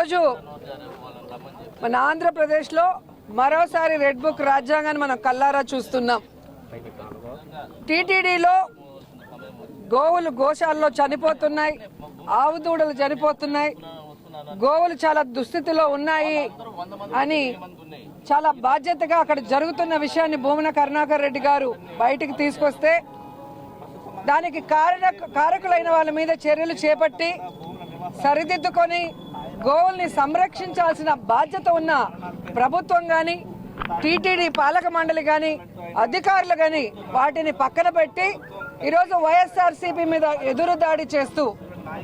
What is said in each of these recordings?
ఈరోజు మన ఆంధ్రప్రదేశ్లో మరోసారి రెడ్ బుక్ రాజ్యాంగాన్ని మనం కల్లారా చూస్తున్నాం. టీటీడీలో గోవులు గోశాలలో చనిపోతున్నాయి ఆవు దూడలు చనిపోతున్నాయి గోవులు చాలా దుస్థితిలో ఉన్నాయి అని చాలా బాధ్యతగా అక్కడ జరుగుతున్న విషయాన్ని భూమన కరుణాకర్ రెడ్డి గారు బయటికి తీసుకొస్తే దానికి కారణ కారకులైన వాళ్ళ మీద చర్యలు చేపట్టి సరిదిద్దుకొని గోవుల్ని సంరక్షించాల్సిన బాధ్యత ఉన్న ప్రభుత్వం కానీ టీటీడీ పాలక మండలి కానీ అధికారులు కానీ వాటిని పక్కన పెట్టి ఈరోజు వైఎస్ఆర్సీపీ మీద ఎదురు దాడి చేస్తూ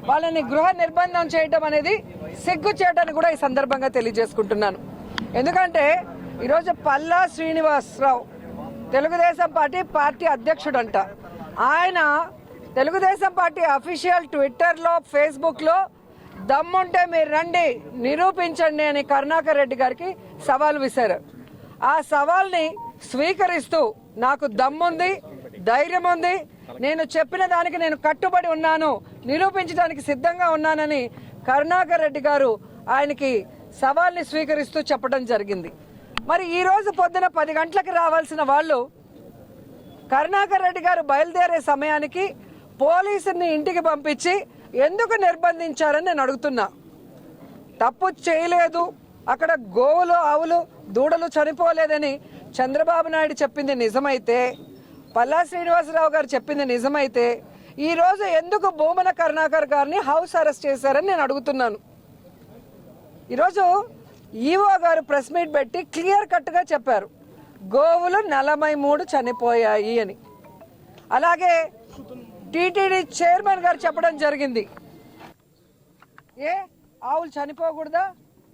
వాళ్ళని గృహ నిర్బంధం చేయడం అనేది సిగ్గు చేయడానికి కూడా ఈ సందర్భంగా తెలియజేసుకుంటున్నాను. ఎందుకంటే ఈరోజు పల్లా శ్రీనివాసరావు తెలుగుదేశం పార్టీ పార్టీ అధ్యక్షుడంట. ఆయన తెలుగుదేశం పార్టీ అఫీషియల్ ట్విట్టర్లో ఫేస్బుక్లో దమ్ముంటే మీరు రండి. నిరూపించండి అని కరుణాకర్ రెడ్డి గారికి సవాల్ విసారు ఆ సవాల్ని స్వీకరిస్తూ నాకు దమ్ముంది ధైర్యం ఉంది నేను చెప్పిన దానికి నేను కట్టుబడి ఉన్నాను నిరూపించడానికి సిద్ధంగా ఉన్నానని కరుణాకర్ రెడ్డి గారు ఆయనకి సవాల్ని స్వీకరిస్తూ చెప్పడం జరిగింది. మరి ఈ రోజు పొద్దున పది గంటలకు రావాల్సిన వాళ్ళు కరుణాకర్ రెడ్డి గారు బయలుదేరే సమయానికి పోలీసుని ఇంటికి పంపించి ఎందుకు నిర్బంధించారని నేను అడుగుతున్నా. తప్పు చేయలేదు. అక్కడ గోవులు ఆవులు దూడలు చనిపోలేదని చంద్రబాబు నాయుడు చెప్పింది నిజమైతే పల్లా శ్రీనివాసరావు గారు చెప్పింది నిజమైతే ఈరోజు ఎందుకు భూమన కరుణాకర్ గారిని హౌస్ అరెస్ట్ చేశారని నేను అడుగుతున్నాను. ఈరోజు ఈవో గారు ప్రెస్ మీట్ పెట్టి క్లియర్ కట్గా చెప్పారు. గోవులు నలభై మూడు చనిపోయాయి అని. అలాగే టీటీడీ చైర్మన్ గారు చెప్పడం జరిగింది. ఏ ఆవులు చనిపోకూడదా?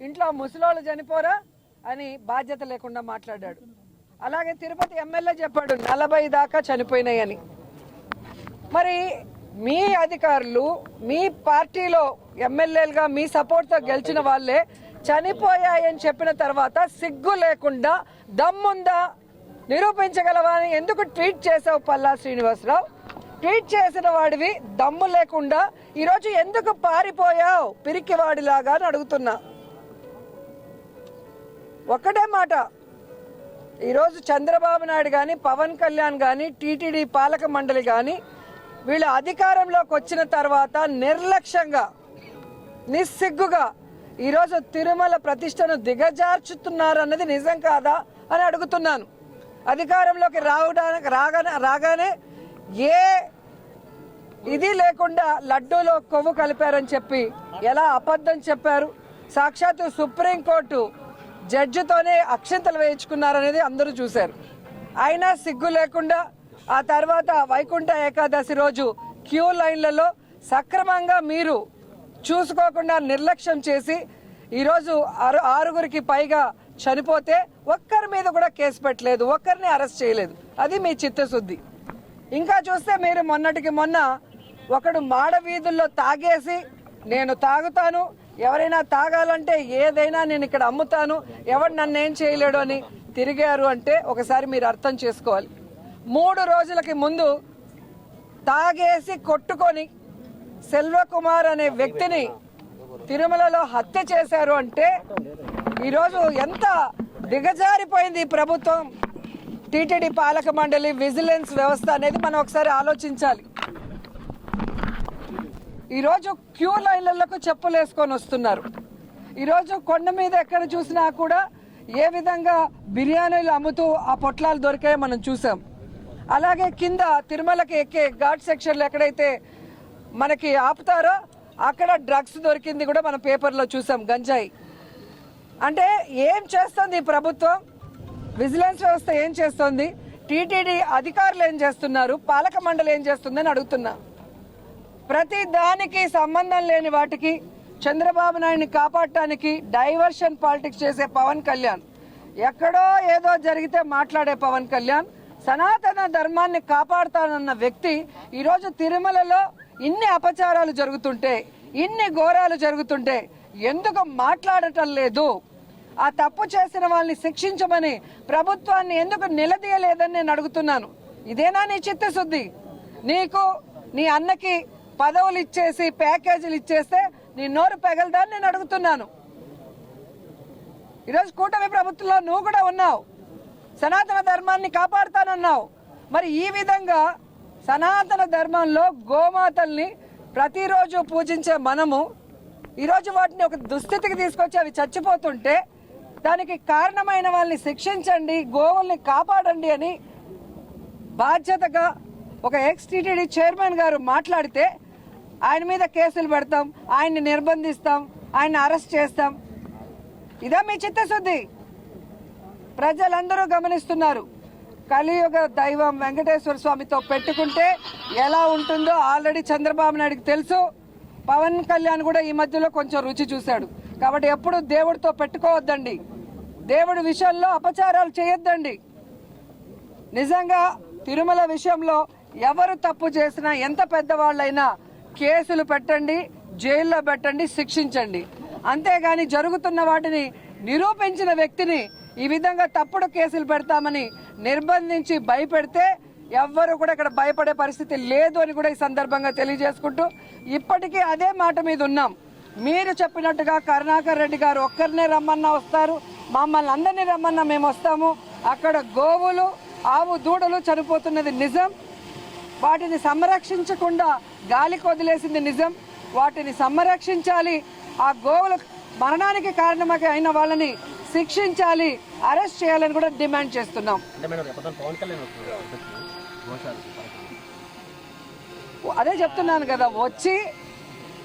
ఇంట్లో ముసలోళ్ళు చనిపోరా? అని బాధ్యత లేకుండా మాట్లాడాడు. అలాగే తిరుపతి ఎమ్మెల్యే చెప్పాడు నలభై దాకా చనిపోయినాయని. మరి మీ అధికారులు మీ పార్టీలో ఎమ్మెల్యేలుగా మీ సపోర్ట్తో గెలిచిన వాళ్ళే చనిపోయాయని చెప్పిన తర్వాత సిగ్గు లేకుండా దమ్ముందా? నిరూపించగలవా అని ఎందుకు ట్వీట్ చేసావు పల్లా శ్రీనివాసరావు? ట్వీట్ చేసిన వాడివి దమ్ము లేకుండా ఈరోజు ఎందుకు పారిపోయావు? పిరికివాడిలాగా అని అడుగుతున్నా. ఒక్కటే మాట. ఈరోజు చంద్రబాబు నాయుడు కానీ పవన్ కళ్యాణ్ కానీ టీటీడీ పాలక మండలి కానీ వీళ్ళ అధికారంలోకి వచ్చిన తర్వాత నిర్లక్ష్యంగా నిస్సిగ్గుగా ఈరోజు తిరుమల ప్రతిష్టను దిగజార్చుతున్నారు అన్నది నిజం కాదా అని అడుగుతున్నాను. అధికారంలోకి రావడానికి రాగానే రాగానే ఏ ఇది లేకుండా లడ్డూలో కొవ్వు కలిపారని చెప్పి ఎలా అబద్ధం చెప్పారు? సాక్షాత్తు సుప్రీంకోర్టు జడ్జితోనే అక్షంతలు వేయించుకున్నారనేది అందరూ చూశారు. అయినా సిగ్గు లేకుండా ఆ తర్వాత వైకుంఠ ఏకాదశి రోజు క్యూ లైన్లలో సక్రమంగా మీరు చూసుకోకుండా నిర్లక్ష్యం చేసి ఈరోజు ఆరు ఆరుగురికి పైగా చనిపోతే ఒక్కరి మీద కూడా కేసు పెట్టలేదు ఒక్కరిని అరెస్ట్ చేయలేదు. అది మీ చిత్తశుద్ధి. ఇంకా చూస్తే మీరు మొన్నటికి మొన్న ఒకడు మాడ వీధుల్లో తాగేసి నేను తాగుతాను ఎవరైనా తాగాలంటే ఏదైనా నేను ఇక్కడ అమ్ముతాను ఎవడు నన్ను ఏం చేయలేడు అని తిరిగారు అంటే ఒకసారి మీరు అర్థం చేసుకోవాలి. మూడు రోజులకి ముందు తాగేసి కొట్టుకొని సెల్వకుమార్ అనే వ్యక్తిని తిరుమలలో హత్య చేశారు అంటే ఈరోజు ఎంత దిగజారిపోయింది ఈ ప్రభుత్వం. టీటీడీ పాలక మండలి విజిలెన్స్ వ్యవస్థ అనేది మనం ఒకసారి ఆలోచించాలి. ఈరోజు క్యూ లైన్లకు చెప్పులు వేసుకొని వస్తున్నారు. ఈరోజు కొండ మీద ఎక్కడ చూసినా కూడా ఏ విధంగా బిర్యానీలు అమ్ముతూ ఆ పొట్లాలు దొరికాయో మనం చూసాం. అలాగే కింద తిరుమలకి ఎక్కే ఘాట్ సెక్షన్లు ఎక్కడైతే మనకి ఆపుతారో అక్కడ డ్రగ్స్ దొరికింది కూడా మనం పేపర్లో చూసాం గంజాయి. అంటే ఏం చేస్తుంది ఈ ప్రభుత్వం? విజిలెన్స్ వ్యవస్థ ఏం చేస్తుంది? టీటీడీ అధికారులు ఏం చేస్తున్నారు? పాలక మండలి ఏం చేస్తుందని అడుగుతున్నా. ప్రతి దానికి సంబంధం లేని వాటికి చంద్రబాబు నాయుడిని కాపాడటానికి డైవర్షన్ పాలిటిక్స్ చేసే పవన్ కళ్యాణ్. ఎక్కడో ఏదో జరిగితే మాట్లాడే పవన్ కళ్యాణ్. సనాతన ధర్మాన్ని కాపాడుతానన్న వ్యక్తి ఈరోజు తిరుమలలో ఇన్ని అపచారాలు జరుగుతుంటే ఇన్ని ఘోరాలు జరుగుతుంటే ఎందుకు మాట్లాడటం లేదు? ఆ తప్పు చేసిన వాళ్ళని శిక్షించమని ప్రభుత్వాన్ని ఎందుకు నిలదీయలేదని నేను అడుగుతున్నాను. ఇదేనా నీ చిత్తశుద్ధి? నీకు నీ అన్నకి పదవులు ఇచ్చేసి ప్యాకేజీలు ఇచ్చేస్తే నీ నోరు పెగలదని నేను అడుగుతున్నాను. ఈరోజు కూటమి ప్రభుత్వంలో నువ్వు కూడా ఉన్నావు. సనాతన ధర్మాన్ని కాపాడుతానన్నావు. మరి ఈ విధంగా సనాతన ధర్మంలో గోమాతల్ని ప్రతిరోజు పూజించే మనము ఈరోజు వాటిని ఒక దుస్థితికి తీసుకొచ్చి అవి చచ్చిపోతుంటే దానికి కారణమైన వాళ్ళని శిక్షించండి గోవుల్ని కాపాడండి అని బాధ్యతగా ఒక ఎక్స్ టీటీడీ చైర్మన్ గారు మాట్లాడితే ఆయన మీద కేసులు పెడతాం ఆయన్ని నిర్బంధిస్తాం ఆయన అరెస్ట్ చేస్తాం. ఇదే మీ చిత్తశుద్ధి. ప్రజలందరూ గమనిస్తున్నారు. కలియుగ దైవం వెంకటేశ్వర స్వామితో పెట్టుకుంటే ఎలా ఉంటుందో ఆల్రెడీ చంద్రబాబు నాయుడుకి తెలుసు. పవన్ కళ్యాణ్ కూడా ఈ మధ్యలో కొంచెం రుచి చూశాడు. కాబట్టి ఎప్పుడు దేవుడితో పెట్టుకోవద్దండి. దేవుడి విషయంలో అపచారాలు చేయొద్దండి. నిజంగా తిరుమల విషయంలో ఎవరు తప్పు చేసినా ఎంత పెద్దవాళ్ళైనా కేసులు పెట్టండి జైల్లో పెట్టండి శిక్షించండి. అంతేగాని జరుగుతున్న వాటిని నిరూపించిన వ్యక్తిని ఈ విధంగా తప్పుడు కేసులు పెడతామని నిర్బంధించి భయపెడితే ఎవ్వరు కూడా ఇక్కడ భయపడే పరిస్థితి లేదు అని కూడా ఈ సందర్భంగా తెలియజేసుకుంటూ ఇప్పటికీ అదే మాట మీద ఉన్నాం. మీరు చెప్పినట్టుగా కరుణాకర్ రెడ్డి గారు ఒక్కరినే రమ్మన్నా వస్తారు మమ్మల్ని అందరినీ రమ్మన్నా మేము వస్తాము. అక్కడ గోవులు ఆవు దూడలు చనిపోతున్నది నిజం. వాటిని సంరక్షించకుండా గాలికి వదిలేసింది నిజం. వాటిని సంరక్షించాలి. ఆ గోవుల మరణానికి కారణమై అయిన వాళ్ళని శిక్షించాలి. అరెస్ట్ చేయాలని కూడా డిమాండ్ చేస్తున్నాం. అదే చెప్తున్నాను కదా వచ్చి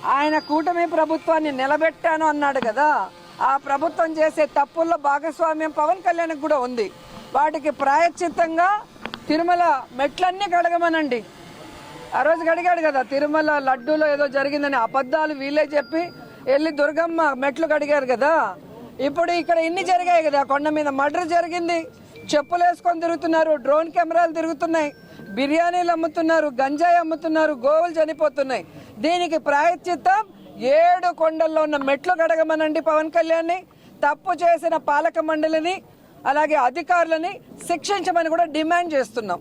ఆయన కూటమి ప్రభుత్వాన్ని నిలబెట్టాను అన్నాడు కదా. ఆ ప్రభుత్వం చేసే తప్పుల్లో భాగస్వామ్యం పవన్ కళ్యాణ్కి కూడా ఉంది. వాటికి ప్రాయశ్చిత్తంగా తిరుమల మెట్లన్నీ కడగమనండి. ఆ రోజు కడిగాడు కదా తిరుమల లడ్డూలో ఏదో జరిగిందని అబద్ధాలు వీళ్ళే చెప్పి వెళ్ళి దుర్గమ్మ మెట్లు కడిగారు కదా. ఇప్పుడు ఇక్కడ ఇన్ని జరిగాయి కదా కొండ మీద మర్డర్ జరిగింది. చెప్పులు వేసుకొని తిరుగుతున్నారు డ్రోన్ కెమెరాలు తిరుగుతున్నాయి. బిర్యానీలు అమ్ముతున్నారు గంజాయి అమ్ముతున్నారు గోవులు చనిపోతున్నాయి. దీనికి ప్రాయశ్చిత్తం ఏడు కొండల్లో ఉన్న మెట్లు కడగమనండి పవన్ కళ్యాణ్ని. తప్పు చేసిన పాలక మండలిని అలాగే అధికారులని శిక్షించమని కూడా డిమాండ్ చేస్తున్నాం.